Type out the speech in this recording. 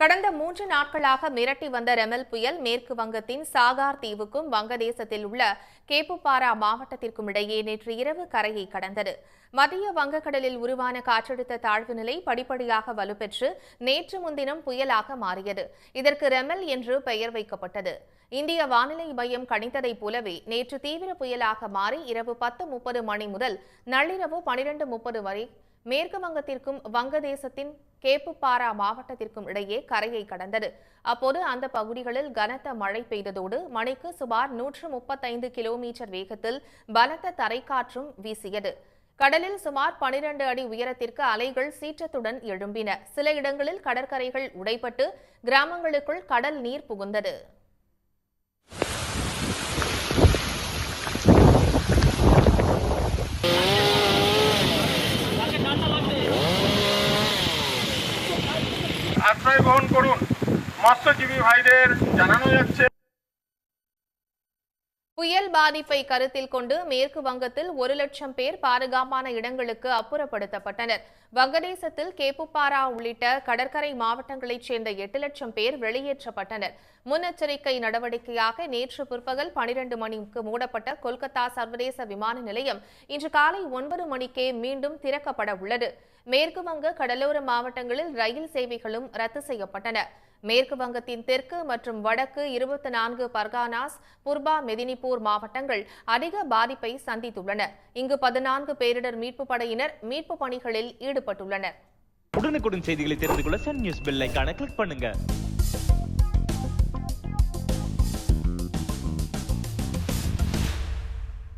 கடந்த மூன்று நாட்களாக மிரட்டி வந்த ரெமல் புயல் மேற்கு வங்கத்தின் சாகார் தீவுக்கும் வங்கதேசத்தில் உள்ள கேப்புப்பாரா மாவட்டத்திற்கும் இடையே நேற்று இரவு கரையை கடந்தது. மத்திய வங்கக்கடலில் உருவான காற்றழுத்த தாழ்வு நிலை படிப்படியாக வலுப்பெற்று நேற்று முன்தினம் புயலாக மாறியது. இதற்கு ரெமல் என்று பெயர் வைக்கப்பட்டது. இந்திய வானிலை மையம் கணித்ததைப் போலவே நேற்று தீவிர புயலாக மாறி இரவு பத்து முப்பது மணி முதல் நள்ளிரவு பனிரெண்டு முப்பது வரை மேற்கு வங்கத்திற்கும் வங்கதேசத்தின் கேப்புப்பாரா மாவட்டத்திற்கும் இடையே கரையை கடந்தது. அப்போது அந்த பகுதிகளில் கனத்த மழை பெய்ததோடு மணிக்கு சுமார் நூற்று முப்பத்தைந்து கிலோமீட்டர் வேகத்தில் பலத்த தரைக்காற்றும் வீசியது. கடலில் சுமார் பனிரண்டு அடி உயரத்திற்கு அலைகள் சீற்றத்துடன் எழும்பின. சில இடங்களில் கடற்கரைகள் உடைபட்டு கிராமங்களுக்குள் கடல் நீர் புகுந்தது. আশ্রয় গ্রহণ করুন মৎস্যজীবী ভাইদের জানানো যাচ্ছে புயல் பாதிப்பை கருத்தில் கொண்டு மேற்கு வங்கத்தில் ஒரு லட்சம் பேர் பாதுகாப்பான இடங்களுக்கு அப்புறப்படுத்தப்பட்டனர் வங்கதேசத்தில் கேப்புப்பாரா உள்ளிட்ட கடற்கரை மாவட்டங்களைச் சேர்ந்த எட்டு லட்சம் பேர் வெளியேற்றப்பட்டனர் முன்னெச்சரிக்கை நடவடிக்கையாக நேற்று பிற்பகல் பனிரெண்டு மணிக்கு மூடப்பட்ட கொல்கத்தா சர்வதேச விமான நிலையம் இன்று காலை ஒன்பது மணிக்கே மீண்டும் திறக்கப்பட உள்ளது மேற்கு வங்க கடலோர மாவட்டங்களில் ரயில் சேவைகளும் ரத்து செய்யப்பட்டன. மேற்கு வங்கத்தின் தெற்கு மற்றும் வடக்கு இருபத்தி நான்கு பர்கானாஸ் புர்பா மெதினிபூர் மாவட்டங்கள் அதிக பாதிப்பை சந்தித்துள்ளன. இங்கு பதினான்கு பேரிடர் மீட்பு படையினர் மீட்பு பணிகளில் ஈடுபட்டுள்ளனர். உடனுக்குடன் செய்திகளை தெரிந்து கொள்ள சன் நியூஸ் பெல் கிளிக் பண்ணுங்க.